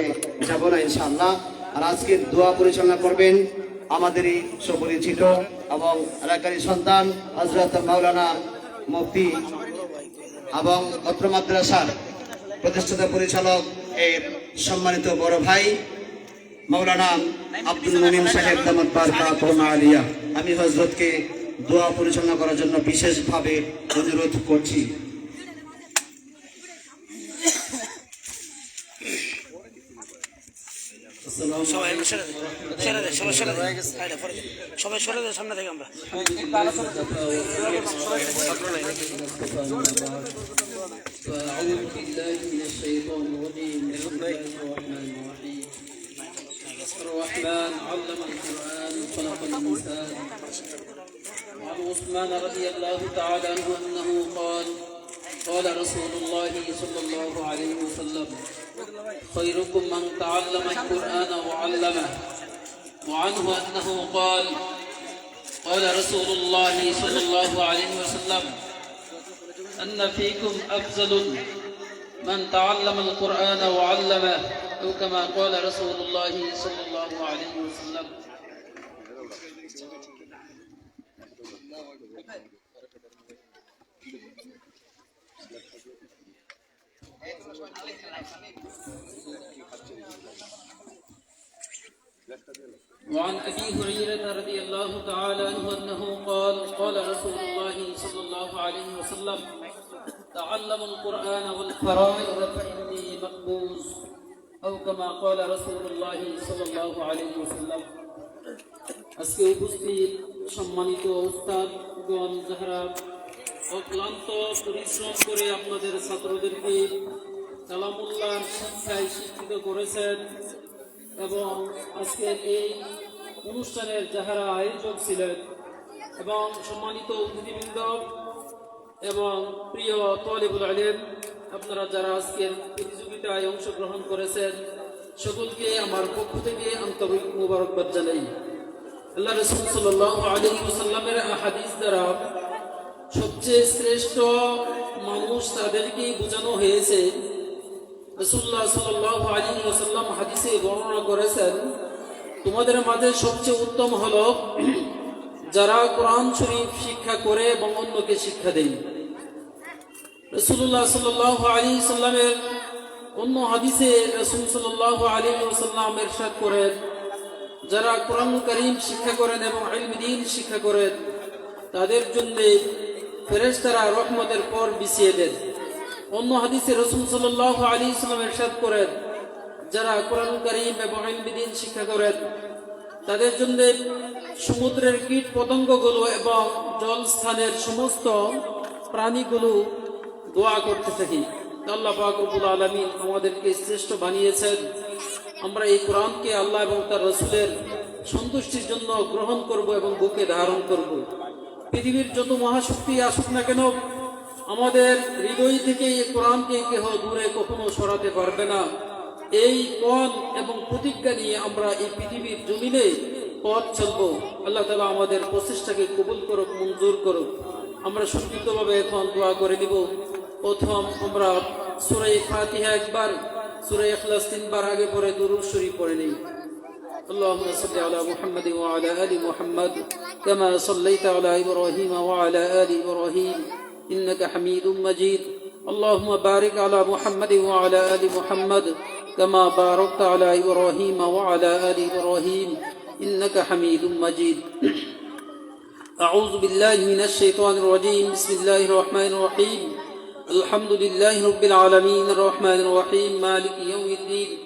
আগে যাব না ইনশাআল্লাহ। আর আজকে দোয়া পরিচালনা করবেন আমাদেরই সুপরিচিত এবং এলাকারই সন্তান হজরত মাওলানা মুফতি এবং অত্র মাদ্রাসার প্রতিষ্ঠাতা পরিচালক এর সম্মানিত বড় ভাই মৌলানা আব্দুল মনিম সাহেব দামত বারকা করোনা আলিয়া। আমি হজরতকে দোয়া পরিচালনা করার জন্য বিশেষভাবে অনুরোধ করছি। সবাই এগুলো সরে দে সরে দে সবাই সরে দে সাইডে পরে দে। সবাই সরে দে সামনে থেকে আমরা فأعوذ بالله من الشيطان الرجيم بسم الله الرحمن الرحيم الرحمن علم القرآن خلق الإنسان وعن عثمان رضي الله تعالى عنه أنه قال قال رسول الله صلى الله عليه وسلم خيركم من تعلم القرآن وعلمه وعنه أنه قال قال رسول الله صلى الله عليه وسلم أن فيكم أفضل من تعلم القرآن وعلمه. أو كما قال رسول الله صلى الله عليه وسلم. وعن ابي هريره رضي الله تعالى عنه انه قال قال رسول الله صلى الله عليه وسلم تعلموا القران والفرائض فاني مقبوز او كما قال رسول الله صلى الله عليه وسلم আজকে উপস্থিত সম্মানিত উস্তাদগণ যাহারা অক্লান্ত পরিশ্রম করে আপনাদের ছাত্রদেরকে কালামুল্লাহর শিক্ষায় শিক্ষিত করেছেন এবং আজকের এই অনুষ্ঠানের যাহারা আয়োজক ছিলেন এবং সম্মানিত অতিথিবৃন্দ এবং প্রিয় তলিবুল আলেম, আপনারা যারা আজকের প্রতিযোগিতায় অংশগ্রহণ করেছেন, সকলকে আমার পক্ষ থেকে আন্তরিক মুবারকবাদ জানাই। আল্লাহ রসুল সাল্লাহ আলী সাল্লামের হাদিস দ্বারা সবচেয়ে শ্রেষ্ঠ মানুষ তাদেরকেই বোঝানো হয়েছে। রসুল্লাহ সাল্লাহ আলী ওসাল্লাম হাদিসে বর্ণনা করেছেন, তোমাদের মাঝে সবচেয়ে উত্তম হল যারা কোরআন শরীফ শিক্ষা করে এবং অন্যকে শিক্ষা দেয়। রসুল্লাহ সাল্লাহ আলী সাল্লামের অন্য হাদিসে রসুল সাল্লাহ আলী ওসাল্লাম এরশাদ করেন, যারা কোরআন করিম শিক্ষা করেন এবং আলমদিন শিক্ষা করেন, তাদের জন্য ফেরেশতারা রহমতের পর বিছিয়ে দেন। অন্য হাদিসে রসুল সাল্লাহ আলী ইসলাম এরশাদ করেন, যারা কোরআন করিম এবং আইনবিদিন শিক্ষা করেন। তাদের জন্য সমুদ্রের কীট পতঙ্গগুলো এবং জল স্থানের সমস্ত প্রাণীগুলো দোয়া করতে থাকি। আল্লাহ পাকুল আলমিন আমাদেরকে শ্রেষ্ঠ বানিয়েছেন। আমরা এই কোরআনকে আল্লাহ এবং তার রসুলের সন্তুষ্টির জন্য গ্রহণ করব এবং বুকে ধারণ করব। পৃথিবীর যত মহাশক্তি আসুক না কেন, আমাদের হৃদয় থেকে এই কোরআনকে কেহ দূরে কখনো সরাতে পারবে না। এই পথ এবং প্রতিজ্ঞা নিয়ে আমরা এই পৃথিবীর জমিনে পথ চলব। আল্লাহ তালা আমাদের প্রচেষ্টাকে কবুল করুক, মঞ্জুর করুক। আমরা সংক্ষিপ্তভাবে এখন দোয়া করে দিব প্রথম আমরা সুরাই ফাতিহা একবার সুরাই ইখলাস তিনবার আগে পরে দুরুদ শরীফ পড়ে নিই। اللهم صل على محمد وعلى آل محمد كما صليت على إبراهيم وعلى آل إبراهيم إنك حميد مجيد. اللهم بارك على محمد وعلى آل محمد كما باركت على إبراهيم وعلى آل إبراهيم إنك حميد مجيد. أعوذ بالله من الشيطان الرجيم. بسم الله الرحمن الرحيم. الحمد لله رب العالمين الرحمن الرحيم. مالك يوم الدين.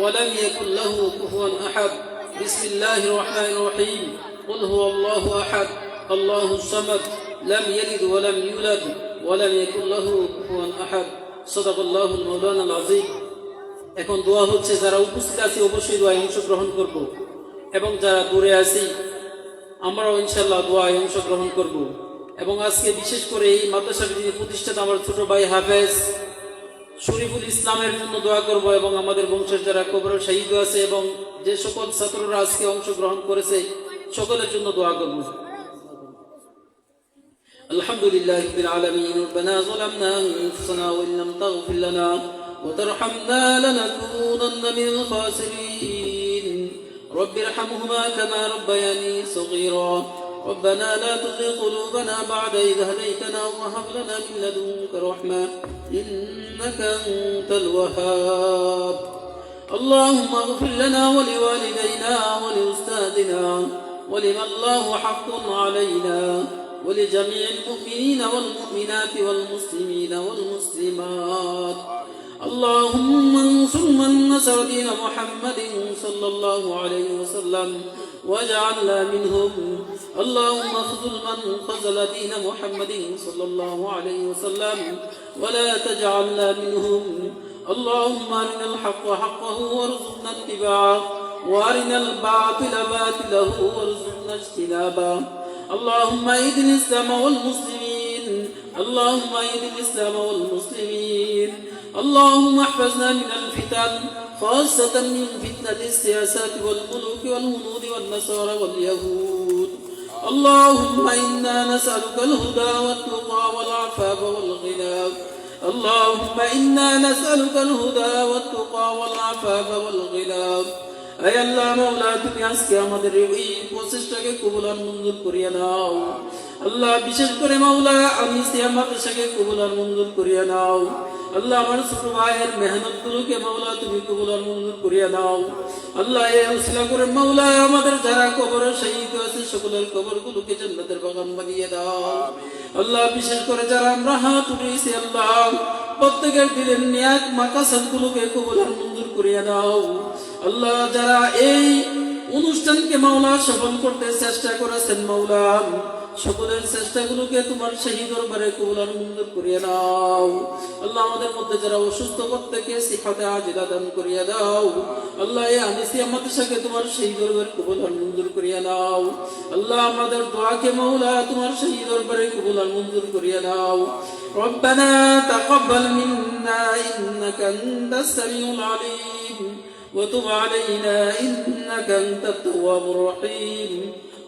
ولم يكن له كفوا أحد بسم الله الرحمن الرحيم قل هو الله أحد الله الصمد لم يلد ولم يولد ولم يكن له كفوا أحد صدق الله المولانا العظيم এখন দোয়া হচ্ছে যারা উপস্থিত আছি অবশ্যই দোয়ায় অংশগ্রহণ করব এবং যারা দূরে আছি আমরাও ইনশাল্লাহ দোয়ায় অংশগ্রহণ করব এবং আজকে বিশেষ করে এই মাদ্রাসার যিনি প্রতিষ্ঠাতা আমার ছোট ভাই হাফেজ শরীফুল ইসলামের জন্য দোয়া করব এবং আমাদের বংশের যারা কবর শহীদ আছে এবং যে সকল ছাত্ররা আজকে অংশগ্রহণ করেছে সকলের জন্য দোয়া করব الحمد لله رب العالمين ربنا ظلمنا انفسنا وان لم تغفر لنا وترحمنا لنكونن من الخاسرين رب ارحمهما كما ربياني صغيرا ربنا لا تزغ قلوبنا بعد إذ هديتنا وهب لنا من لدنك رحمة إنك أنت الوهاب. اللهم اغفر لنا ولوالدينا ولأستاذنا ولمن الله حق علينا ولجميع المؤمنين والمؤمنات والمسلمين والمسلمات. اللهم انصر من نصر دين محمد صلى الله عليه وسلم واجعلنا منهم. اللهم اخذل من خذل دين محمد صلى الله عليه وسلم ولا تجعلنا منهم. اللهم أرنا الحق حقه وارزقنا اتباعه وأرنا الباطل باطله وارزقنا اجتنابه. اللهم ايد الإسلام والمسلمين. اللهم ايد الإسلام والمسلمين. اللهم احفظنا من الفتن خاصة من فتنة السياسات والملوك والهنود والنصارى واليهود. اللهم إنا نسألك الهدى والتقى والعفاف والغنى. اللهم إنا نسألك الهدى والتقى والعفاف والغنى. আয় আল্লাহ মাওলা তুমি আজকে আমাদের এই প্রচেষ্টাকে কবুল মঞ্জুর করিয়া নাও। আল্লাহ, বিশেষ করে মাওলা আমি সিয়াম মাদ্রাসাকে কবুল আর মঞ্জুর করিয়া নাও। আল্লাহ, আমার ছোট ভাইয়ের মেহনত গুলোকে মাওলা তুমি কবুল আর মঞ্জুর করিয়া নাও। আল্লাহ, এ উসিলা করে মাওলা আমাদের যারা কবর শহীদ আছে সকলের কবর গুলোকে জান্নাতের বাগান বানিয়ে দাও। আল্লাহ, বিশেষ করে যারা আমরা হাত উঠেছি আল্লাহ, প্রত্যেকের দিলের নিয়াক মাকাসাদ গুলোকে কবুল মঞ্জুর করিয়া দাও। আল্লাহ যারা এই অনুষ্ঠানকে মাওলা সফল করতে চেষ্টা করেছেন মাওলা সকলের চেষ্টাগুলোকে তোমার সেই দরবারে কবুলার মঞ্জুর করিয়ে নাও আল্লাহ আমাদের মধ্যে যারা অসুস্থ প্রত্যেকে সিফাতে আজিলা দান করিয়া দাও আল্লাহ এই আনিসি আমাদের সাথে তোমার সেই দরবার কবুলার মঞ্জুর করিয়া নাও আল্লাহ আমাদের দোয়াকে মাওলা তোমার সেই দরবারে কবুলার মঞ্জুর করিয়া নাও ربنا تقبل منا إنك أنت السميع العليم وتب علينا إنك أنت التواب الرحيم